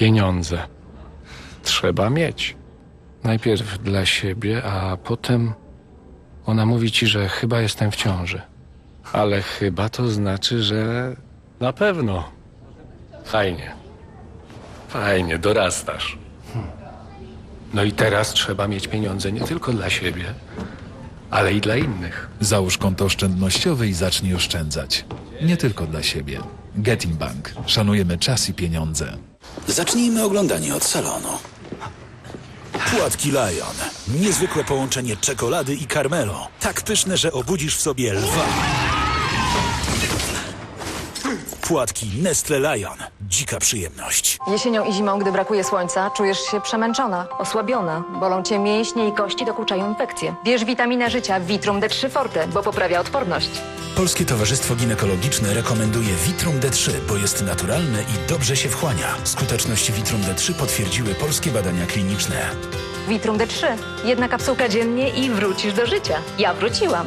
Pieniądze. Trzeba mieć. Najpierw dla siebie, a potem ona mówi ci, że chyba jestem w ciąży. Ale chyba to znaczy, że na pewno. Fajnie. Fajnie, dorastasz. No i teraz trzeba mieć pieniądze nie tylko dla siebie, ale i dla innych. Załóż konto oszczędnościowe i zacznij oszczędzać. Nie tylko dla siebie. Getin Bank. Szanujemy czas i pieniądze. Zacznijmy oglądanie od salonu. Płatki Lion. Niezwykłe połączenie czekolady i karmelu. Tak pyszne, że obudzisz w sobie lwa. Płatki Nestle Lion. Dzika przyjemność. Jesienią i zimą, gdy brakuje słońca, czujesz się przemęczona, osłabiona. Bolą cię mięśnie i kości, dokuczają infekcje. Bierz witaminę życia Vitrum D3 Forte, bo poprawia odporność. Polskie Towarzystwo Ginekologiczne rekomenduje Vitrum D3, bo jest naturalne i dobrze się wchłania. Skuteczność Vitrum D3 potwierdziły polskie badania kliniczne. Vitrum D3. Jedna kapsułka dziennie i wrócisz do życia. Ja wróciłam.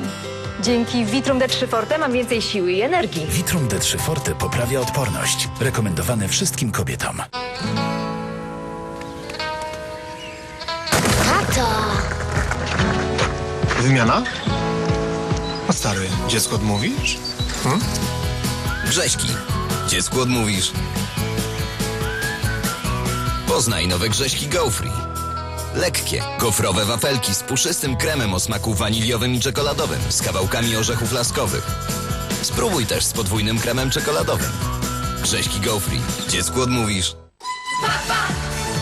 Dzięki Vitrum D3 Forte mam więcej siły i energii. Vitrum D3 Forte poprawia odporność. Rekomendowane wszystkim kobietom. Tato! Wymiana? Stary, dziecko odmówisz? Grześki. Dziecku odmówisz. Poznaj nowe grześki Go Free. Lekkie, gofrowe wafelki z puszystym kremem o smaku waniliowym i czekoladowym z kawałkami orzechów laskowych. Spróbuj też z podwójnym kremem czekoladowym. Grześki Go Free. Dziecku odmówisz. Papa,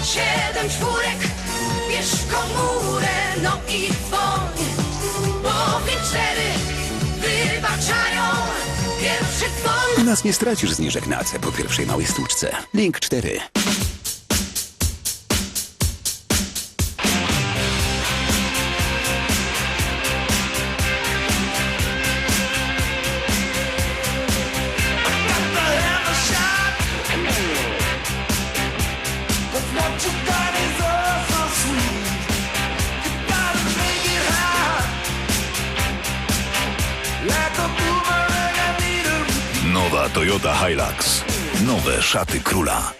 siedem czwórek, bierz komórę, no i dzwoń. Powie cztery, nas nie stracisz zniżek na C po pierwszej małej stłuczce. Link 4. Hilux. Nowe szaty króla.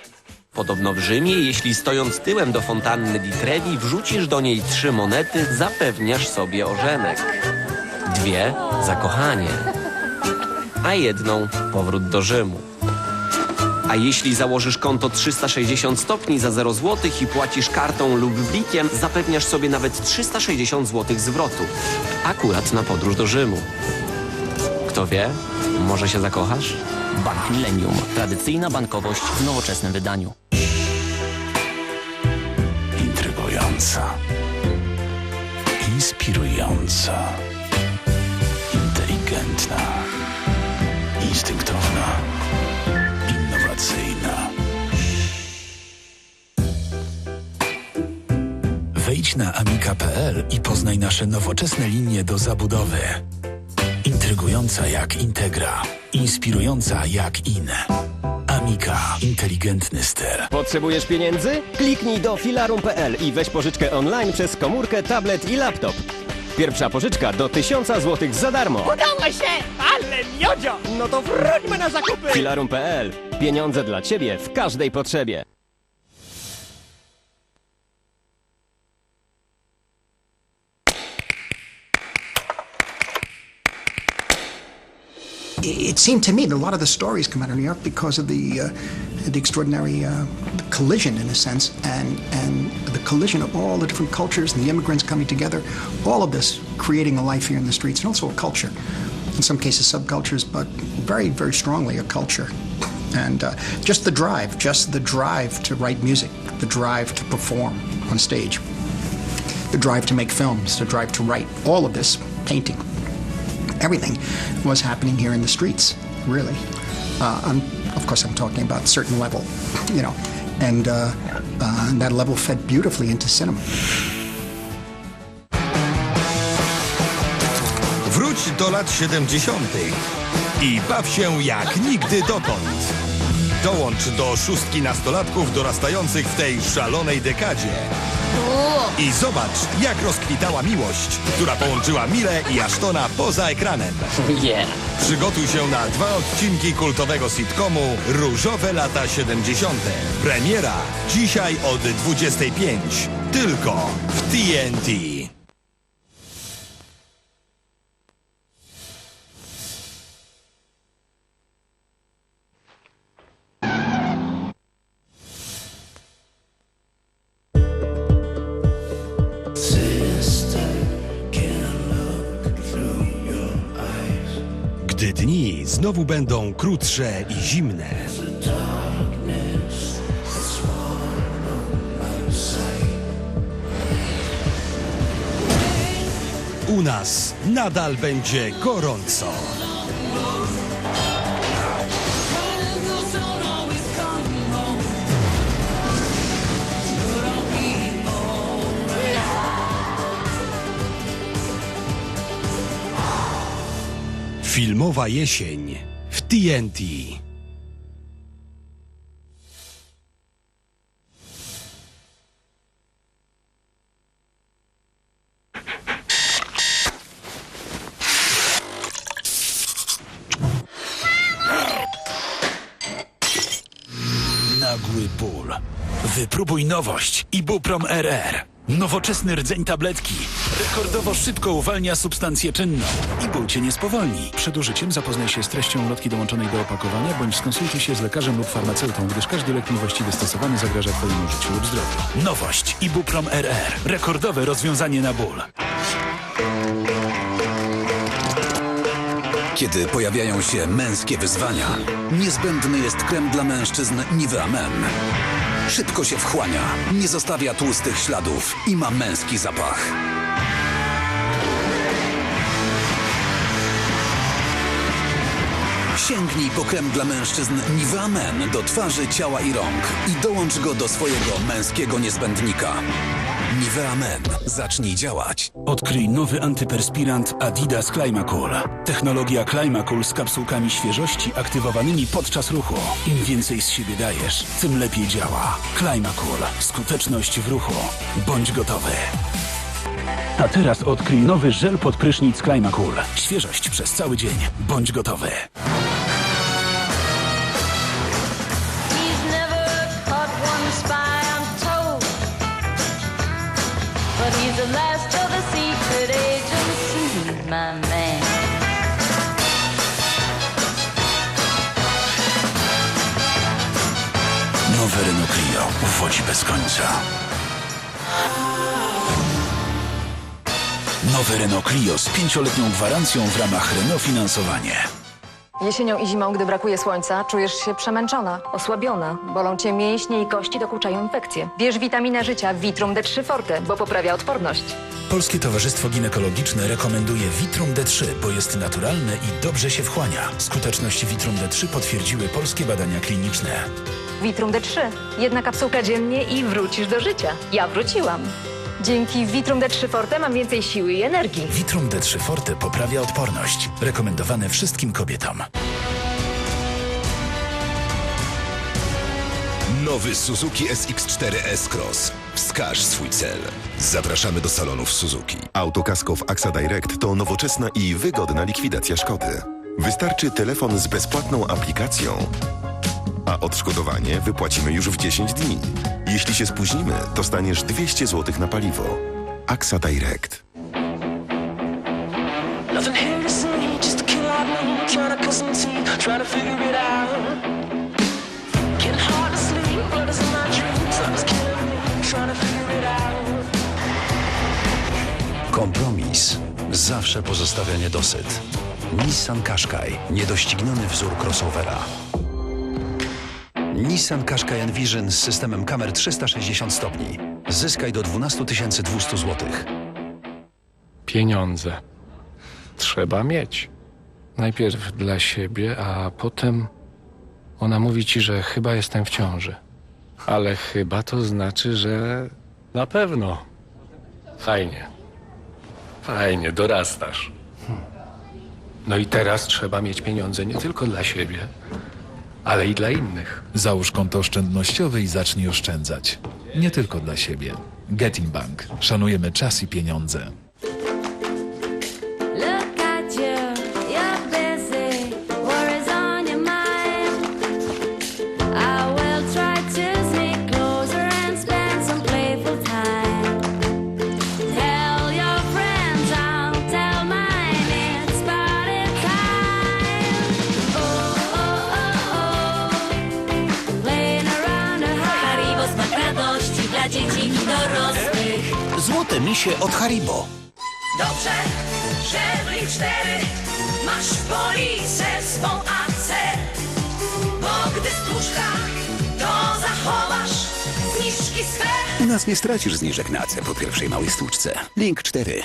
Podobno w Rzymie, jeśli stojąc tyłem do fontanny di Trevi wrzucisz do niej trzy monety, zapewniasz sobie ożenek. Dwie za kochanie, a jedną powrót do Rzymu. A jeśli założysz konto 360 stopni za 0 zł i płacisz kartą lub blikiem, zapewniasz sobie nawet 360 zł zwrotu. Akurat na podróż do Rzymu. Kto wie, może się zakochasz? Bank Millennium. Tradycyjna bankowość w nowoczesnym wydaniu. Intrygująca. Inspirująca. Inteligentna. Instynktowna. Innowacyjna. Wejdź na amika.pl i poznaj nasze nowoczesne linie do zabudowy. Intrygująca jak Integra. Inspirująca jak In. Amika. Inteligentny styl. Potrzebujesz pieniędzy? Kliknij do filarum.pl i weź pożyczkę online przez komórkę, tablet i laptop. Pierwsza pożyczka do 1000 zł za darmo. Udało się, ale miodzio! No to wróćmy na zakupy! Filarum.pl. Pieniądze dla Ciebie w każdej potrzebie. It seemed to me that a lot of the stories come out of New York because of the uh, the extraordinary uh, collision, in a sense, and and the collision of all the different cultures and the immigrants coming together. All of this creating a life here in the streets and also a culture. In some cases, subcultures, but very, very strongly a culture. And uh, just the drive, just the drive to write music, the drive to perform on stage, the drive to make films, the drive to write, all of this, painting, everything was happening here in the streets, really. Uh, I'm, of course, I'm talking about a certain level, you know, and, uh, uh, and that level fed beautifully into cinema. Wróć do lat 70. i baw się jak nigdy dotąd. Dołącz do szóstki nastolatków dorastających w tej szalonej dekadzie. I zobacz, jak rozkwitała miłość, która połączyła Milę i Ashtona poza ekranem. Yeah. Przygotuj się na dwa odcinki kultowego sitcomu Różowe lata 70. Premiera dzisiaj od 25. Tylko w TNT. Znowu będą krótsze i zimne. U nas nadal będzie gorąco. Filmowa jesień w TNT. Nagły ból. Wypróbuj nowość. Ibuprom RR. Nowoczesny rdzeń tabletki. Rekordowo szybko uwalnia substancję czynną. I ból cię nie spowolni. Przed użyciem zapoznaj się z treścią ulotki dołączonej do opakowania, bądź skonsultuj się z lekarzem lub farmaceutą, gdyż każdy lek niewłaściwie stosowany zagraża twojemu życiu lub zdrowiu. Nowość. Ibuprom RR. Rekordowe rozwiązanie na ból. Kiedy pojawiają się męskie wyzwania, niezbędny jest krem dla mężczyzn Nivea Men. Szybko się wchłania, nie zostawia tłustych śladów i ma męski zapach. Sięgnij po krem dla mężczyzn Nivea Men do twarzy, ciała i rąk i dołącz go do swojego męskiego niezbędnika. Nivea Men. Zacznij działać. Odkryj nowy antyperspirant Adidas Climacool. Technologia Climacool z kapsułkami świeżości aktywowanymi podczas ruchu. Im więcej z siebie dajesz, tym lepiej działa. Climacool. Skuteczność w ruchu. Bądź gotowy. A teraz odkryj nowy żel pod prysznic Climacool. Świeżość przez cały dzień. Bądź gotowy. Renault Clio. Uwodzi bez końca. Nowe Renault Clio z pięcioletnią gwarancją w ramach Renault Finansowanie. Jesienią i zimą, gdy brakuje słońca, czujesz się przemęczona, osłabiona. Bolą cię mięśnie i kości, dokuczają infekcje. Bierz witaminę życia Vitrum D3 Forte, bo poprawia odporność. Polskie Towarzystwo Ginekologiczne rekomenduje Vitrum D3, bo jest naturalne i dobrze się wchłania. Skuteczność Vitrum D3 potwierdziły polskie badania kliniczne. Vitrum D3. Jedna kapsułka dziennie i wrócisz do życia. Ja wróciłam. Dzięki Vitrum D3 Forte mam więcej siły i energii. Vitrum D3 Forte poprawia odporność. Rekomendowane wszystkim kobietom. Nowy Suzuki SX4 S-Cross. Wskaż swój cel. Zapraszamy do salonów Suzuki. Autokasko w AXA Direct to nowoczesna i wygodna likwidacja szkody. Wystarczy telefon z bezpłatną aplikacją, a odszkodowanie wypłacimy już w 10 dni. Jeśli się spóźnimy, dostaniesz 200 zł na paliwo. AXA Direct. Nothing here to see, just a kid I know, trying to cut some teeth, trying to figure it out. Kompromis zawsze pozostawia niedosyt. Nissan Qashqai. Niedościgniony wzór crossovera. Nissan Qashqai Envision z systemem kamer 360 stopni. Zyskaj do 12 200 zł. Pieniądze. Trzeba mieć. Najpierw dla siebie, a potem ona mówi ci, że chyba jestem w ciąży. Ale chyba to znaczy, że na pewno. Fajnie. Fajnie, dorastasz. No i teraz trzeba mieć pieniądze nie tylko dla siebie, ale i dla innych. Załóż konto oszczędnościowe i zacznij oszczędzać. Nie tylko dla siebie. Getin Bank. Szanujemy czas i pieniądze. Złote misie od Haribo. Dobrze, że w Link 4 masz polisę swą AC. Bo gdy stłuczka, to zachowasz zniżki swe. U nas nie stracisz zniżek na C po pierwszej małej stłuczce. Link 4.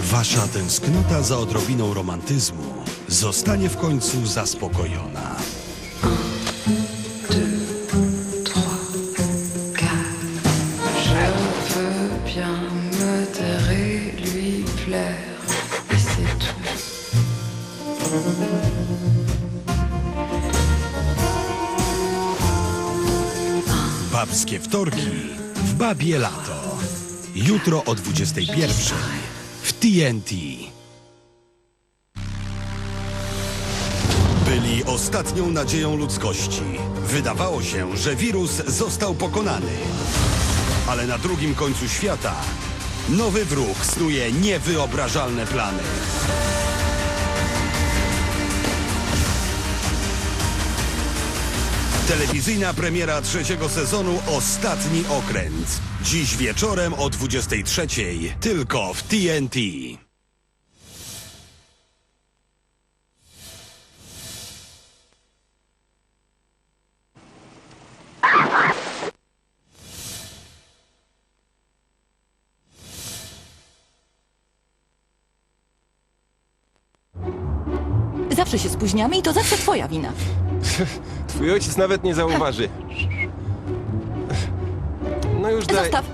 Wasza tęsknota za odrobiną romantyzmu zostanie w końcu zaspokojona. Babskie wtorki w Babie Lato. Jutro o 21 w TNT. Byli ostatnią nadzieją ludzkości. Wydawało się, że wirus został pokonany. Ale na drugim końcu świata nowy wróg snuje niewyobrażalne plany. Telewizyjna premiera trzeciego sezonu Ostatni Okręt. Dziś wieczorem o 23.00 tylko w TNT. Zawsze się spóźniamy i to zawsze twoja wina. Twój ojciec nawet nie zauważy. No już daj. Zostaw.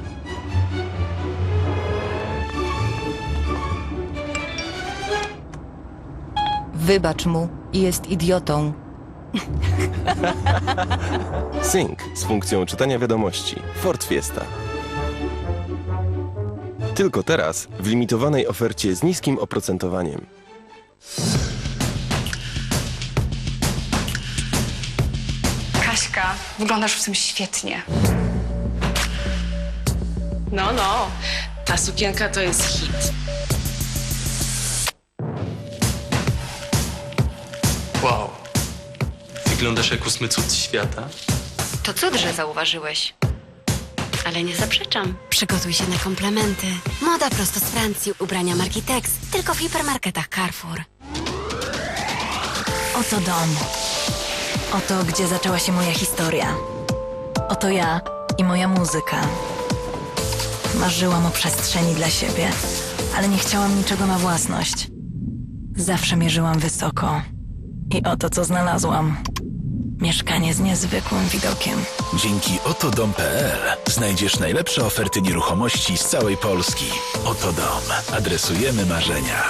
Wybacz mu, jest idiotą. Sync z funkcją czytania wiadomości. Ford Fiesta. Tylko teraz w limitowanej ofercie z niskim oprocentowaniem. Wyglądasz w tym świetnie. No, no, ta sukienka to jest hit. Wow. Wyglądasz jak ósmy cud świata. To cud, że zauważyłeś. Ale nie zaprzeczam. Przygotuj się na komplementy. Moda prosto z Francji, ubrania marki Tex, tylko w hipermarketach Carrefour. Oto dom. Oto, gdzie zaczęła się moja historia. Oto ja i moja muzyka. Marzyłam o przestrzeni dla siebie, ale nie chciałam niczego na własność. Zawsze mierzyłam wysoko. I oto co znalazłam. Mieszkanie z niezwykłym widokiem. Dzięki otodom.pl znajdziesz najlepsze oferty nieruchomości z całej Polski. Oto dom. Adresujemy marzenia.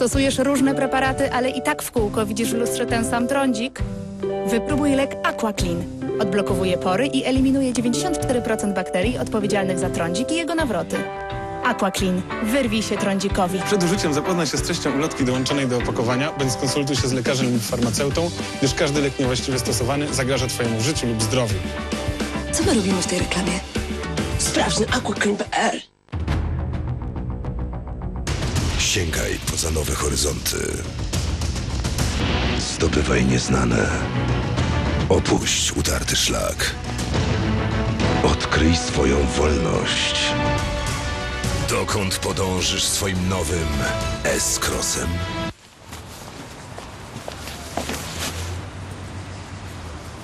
Stosujesz różne preparaty, ale i tak w kółko widzisz w lustrze ten sam trądzik? Wypróbuj lek AquaClean. Odblokowuje pory i eliminuje 94% bakterii odpowiedzialnych za trądzik i jego nawroty. AquaClean. Wyrwij się trądzikowi. Przed użyciem zapoznaj się z treścią ulotki dołączonej do opakowania, bądź skonsultuj się z lekarzem lub farmaceutą, gdyż każdy lek niewłaściwie stosowany zagraża Twojemu życiu lub zdrowiu. Co my robimy w tej reklamie? Sprawdź na aquaclean.pl. Sięgaj poza nowe horyzonty. Zdobywaj nieznane. Opuść utarty szlak. Odkryj swoją wolność. Dokąd podążysz swoim nowym S-Crossem?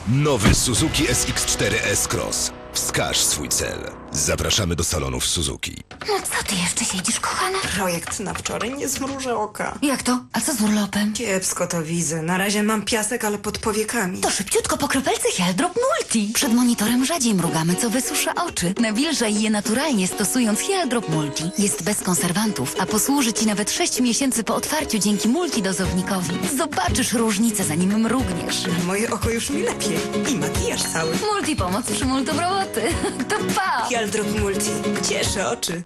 Nowy Suzuki SX4 S-Cross. Wskaż swój cel. Zapraszamy do salonów Suzuki. No co ty jeszcze siedzisz, kochana? Projekt na wczoraj nie zmrużę oka. Jak to? A co z urlopem? Kiepsko to widzę. Na razie mam piasek, ale pod powiekami. To szybciutko po kropelce Heldrop Multi. Przed monitorem rzadziej mrugamy, co wysusza oczy. Nawilżaj je naturalnie stosując Heldrop Multi. Jest bez konserwantów, a posłuży ci nawet 6 miesięcy po otwarciu dzięki multidozownikowi. Zobaczysz różnicę zanim mrugniesz. Moje oko już mi lepiej. I makijaż cały. Multi pomoc przy multum roboty. To pa! Heldrop Multi. Cieszę oczy.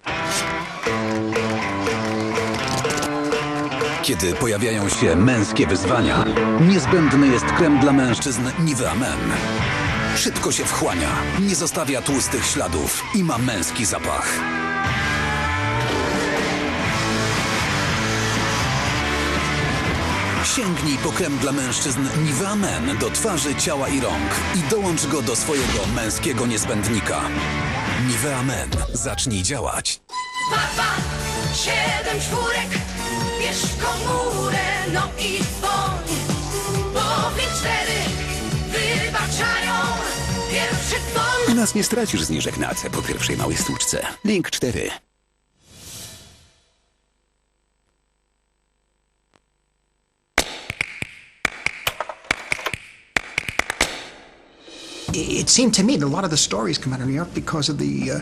Kiedy pojawiają się męskie wyzwania, niezbędny jest krem dla mężczyzn Nivea Men. Szybko się wchłania, nie zostawia tłustych śladów i ma męski zapach. Sięgnij po krem dla mężczyzn Nivea Men do twarzy, ciała i rąk i dołącz go do swojego męskiego niezbędnika. Nivea Men. Zacznij działać. Papa, siedem czwórek, bierz komórę, no i dzwoń. Powiedz cztery, wybaczają, pierwszy. U nas nie stracisz zniżek na C po pierwszej małej stłuczce. Link 4. It seemed to me that a lot of the stories come out of New York because of the uh,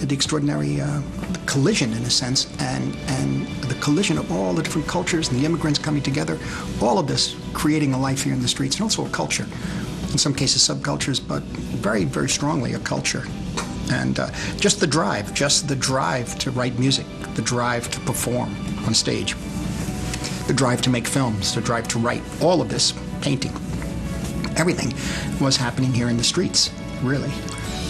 the extraordinary uh, collision, in a sense, and and the collision of all the different cultures and the immigrants coming together, all of this creating a life here in the streets and also a culture. In some cases, subcultures, but very, very strongly a culture. And uh, just the drive, just the drive to write music, the drive to perform on stage, the drive to make films, the drive to write, all of this, painting, everything was happening here in the streets, really.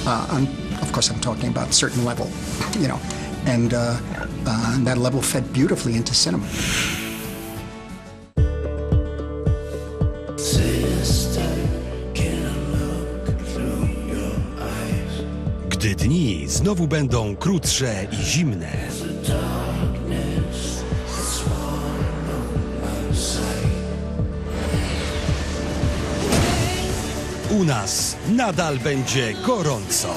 Uh, I'm, of course, I'm talking about a certain level, you know, and, uh, uh, and that level fed beautifully into cinema. Gdy dni znowu będą krótsze i zimne. U nas nadal będzie gorąco.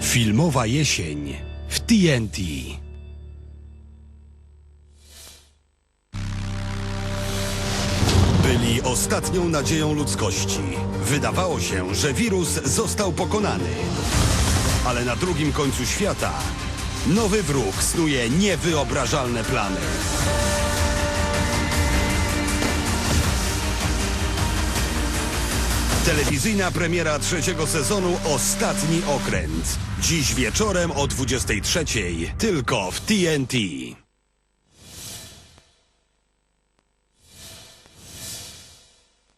Filmowa jesień w TNT. Ostatnią nadzieją ludzkości. Wydawało się, że wirus został pokonany. Ale na drugim końcu świata nowy wróg snuje niewyobrażalne plany. Telewizyjna premiera trzeciego sezonu Ostatni Okręt. Dziś wieczorem o 23.00 tylko w TNT.